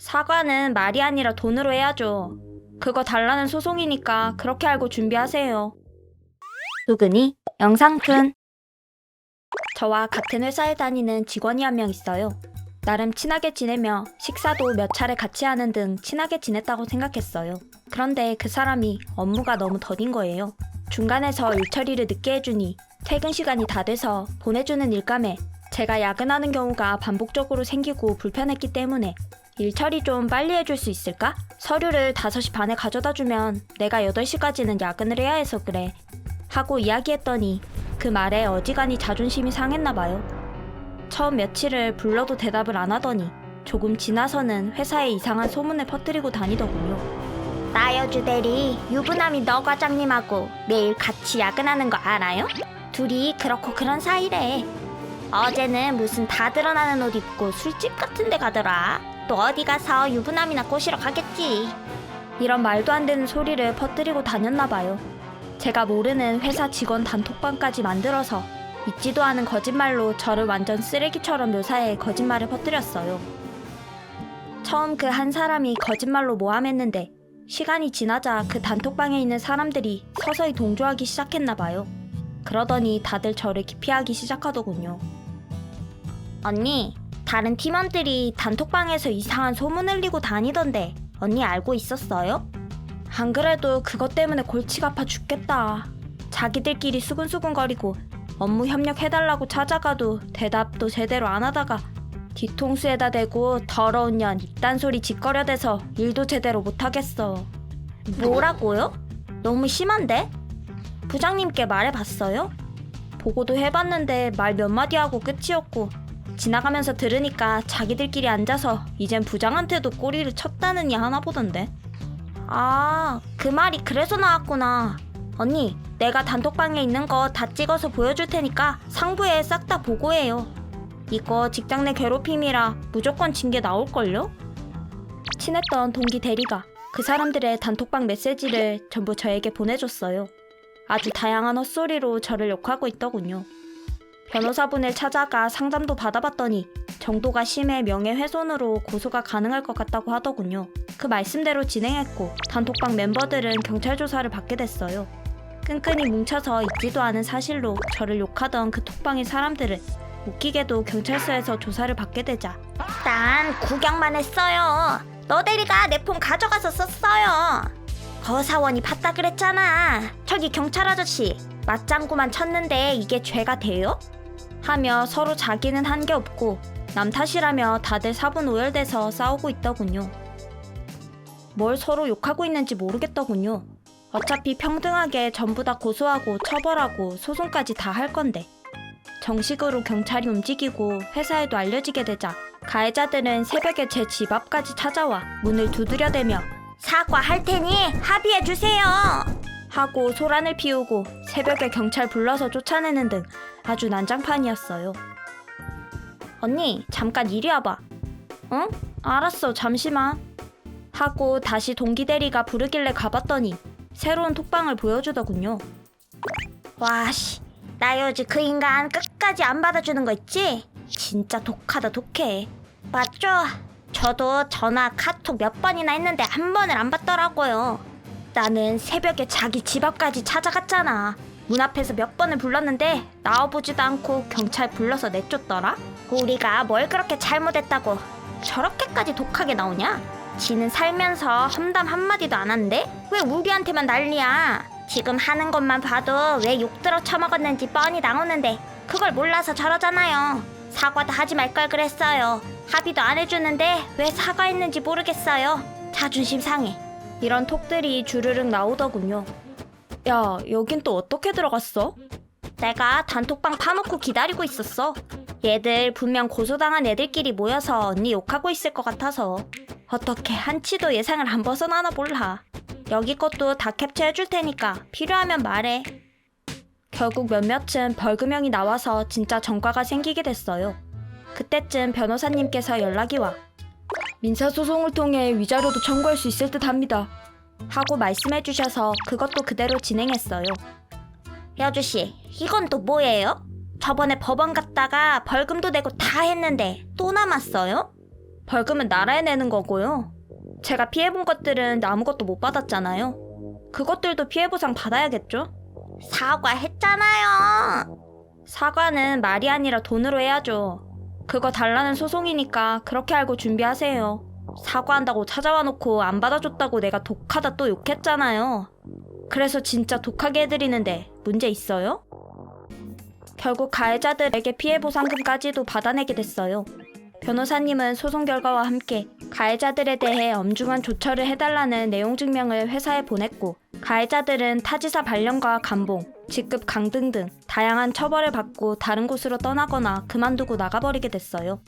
사과는 말이 아니라 돈으로 해야죠. 그거 달라는 소송이니까 그렇게 알고 준비하세요. 누구니? 영상툰. 저와 같은 회사에 다니는 직원이 한 명 있어요. 나름 친하게 지내며 식사도 몇 차례 같이 하는 등 친하게 지냈다고 생각했어요. 그런데 그 사람이 업무가 너무 더딘 거예요. 중간에서 일 처리를 늦게 해주니 퇴근 시간이 다 돼서 보내주는 일감에 제가 야근하는 경우가 반복적으로 생기고 불편했기 때문에 일 처리 좀 빨리 해줄 수 있을까? 서류를 5시 반에 가져다 주면 내가 8시까지는 야근을 해야 해서 그래. 하고 이야기했더니 그 말에 어지간히 자존심이 상했나 봐요. 처음 며칠을 불러도 대답을 안 하더니 조금 지나서는 회사에 이상한 소문을 퍼뜨리고 다니더군요. 나여주 대리, 유부남이 너 과장님하고 매일 같이 야근하는 거 알아요? 둘이 그렇고 그런 사이래. 어제는 무슨 다 드러나는 옷 입고 술집 같은 데 가더라. 또 어디 가서 유부남이나 꼬시러 가겠지. 이런 말도 안 되는 소리를 퍼뜨리고 다녔나 봐요. 제가 모르는 회사 직원 단톡방까지 만들어서 있지도 않은 거짓말로 저를 완전 쓰레기처럼 묘사해 거짓말을 퍼뜨렸어요. 처음 그 한 사람이 거짓말로 모함했는데 시간이 지나자 그 단톡방에 있는 사람들이 서서히 동조하기 시작했나 봐요. 그러더니 다들 저를 기피하기 시작하더군요. 언니, 다른 팀원들이 단톡방에서 이상한 소문 흘리고 다니던데 언니 알고 있었어요? 안 그래도 그것 때문에 골치가 아파 죽겠다. 자기들끼리 수근수근거리고 업무 협력해달라고 찾아가도 대답도 제대로 안 하다가 뒤통수에다 대고 더러운 년 이딴 소리 짓거려대서 일도 제대로 못하겠어. 뭐라고요? 너무 심한데? 부장님께 말해봤어요? 보고도 해봤는데 말 몇 마디 하고 끝이었고 지나가면서 들으니까 자기들끼리 앉아서 이젠 부장한테도 꼬리를 쳤다느니 하나 보던데. 아, 그 말이 그래서 나왔구나. 언니, 내가 단톡방에 있는 거 다 찍어서 보여줄 테니까 상부에 싹 다 보고해요. 이거 직장 내 괴롭힘이라 무조건 징계 나올걸요? 친했던 동기 대리가 그 사람들의 단톡방 메시지를 전부 저에게 보내줬어요. 아주 다양한 헛소리로 저를 욕하고 있더군요. 변호사분을 찾아가 상담도 받아봤더니 정도가 심해 명예훼손으로 고소가 가능할 것 같다고 하더군요. 그 말씀대로 진행했고 단톡방 멤버들은 경찰 조사를 받게 됐어요. 끈끈이 뭉쳐서 있지도 않은 사실로 저를 욕하던 그 톡방의 사람들은 웃기게도 경찰서에서 조사를 받게 되자 난 구경만 했어요. 너 대리가 내 폰 가져가서 썼어요. 거사원이 봤다 그랬잖아. 저기 경찰 아저씨 맞장구만 쳤는데 이게 죄가 돼요? 하며 서로 자기는 한 게 없고 남 탓이라며 다들 사분 오열돼서 싸우고 있더군요. 뭘 서로 욕하고 있는지 모르겠더군요. 어차피 평등하게 전부 다 고소하고 처벌하고 소송까지 다 할 건데. 정식으로 경찰이 움직이고 회사에도 알려지게 되자 가해자들은 새벽에 제 집 앞까지 찾아와 문을 두드려대며 사과할 테니 합의해 주세요. 하고 소란을 피우고 새벽에 경찰 불러서 쫓아내는 등 아주 난장판이었어요. 언니, 잠깐 이리 와봐. 응? 알았어, 잠시만. 하고 다시 동기 대리가 부르길래 가봤더니 새로운 톡방을 보여주더군요. 와씨, 나 요즘 그 인간 끝까지 안 받아주는 거 있지? 진짜 독하다 독해. 맞죠? 저도 전화 카톡 몇 번이나 했는데 한 번을 안 받더라고요. 나는 새벽에 자기 집 앞까지 찾아갔잖아. 문 앞에서 몇 번을 불렀는데 나와보지도 않고 경찰 불러서 내쫓더라. 우리가 뭘 그렇게 잘못했다고 저렇게까지 독하게 나오냐? 지는 살면서 험담 한마디도 안 한대? 왜 우리한테만 난리야? 지금 하는 것만 봐도 왜 욕들어 처먹었는지 뻔히 나오는데 그걸 몰라서 저러잖아요. 사과도 하지 말 걸 그랬어요. 합의도 안 해주는데 왜 사과했는지 모르겠어요. 자존심 상해. 이런 톡들이 주르륵 나오더군요. 야, 여긴 또 어떻게 들어갔어? 내가 단톡방 파놓고 기다리고 있었어. 얘들 분명 고소당한 애들끼리 모여서 언니 욕하고 있을 것 같아서. 어떻게 한치도 예상을 안 벗어나나 몰라. 여기 것도 다 캡처해줄 테니까 필요하면 말해. 결국 몇몇은 벌금형이 나와서 진짜 전과가 생기게 됐어요. 그때쯤 변호사님께서 연락이 와. 민사소송을 통해 위자료도 청구할 수 있을 듯 합니다. 하고 말씀해 주셔서 그것도 그대로 진행했어요. 여주씨, 이건 또 뭐예요? 저번에 법원 갔다가 벌금도 내고 다 했는데 또 남았어요? 벌금은 나라에 내는 거고요. 제가 피해본 것들은 아무것도 못 받았잖아요. 그것들도 피해보상 받아야겠죠? 사과했잖아요. 사과는 말이 아니라 돈으로 해야죠. 그거 달라는 소송이니까 그렇게 알고 준비하세요. 사과한다고 찾아와 놓고 안 받아줬다고 내가 독하다 또 욕했잖아요. 그래서 진짜 독하게 해드리는데 문제 있어요? 결국 가해자들에게 피해보상금까지도 받아내게 됐어요. 변호사님은 소송 결과와 함께 가해자들에 대해 엄중한 조처를 해달라는 내용 증명을 회사에 보냈고 가해자들은 타지사 발령과 감봉, 직급 강 등 등 다양한 처벌을 받고 다른 곳으로 떠나거나 그만두고 나가버리게 됐어요.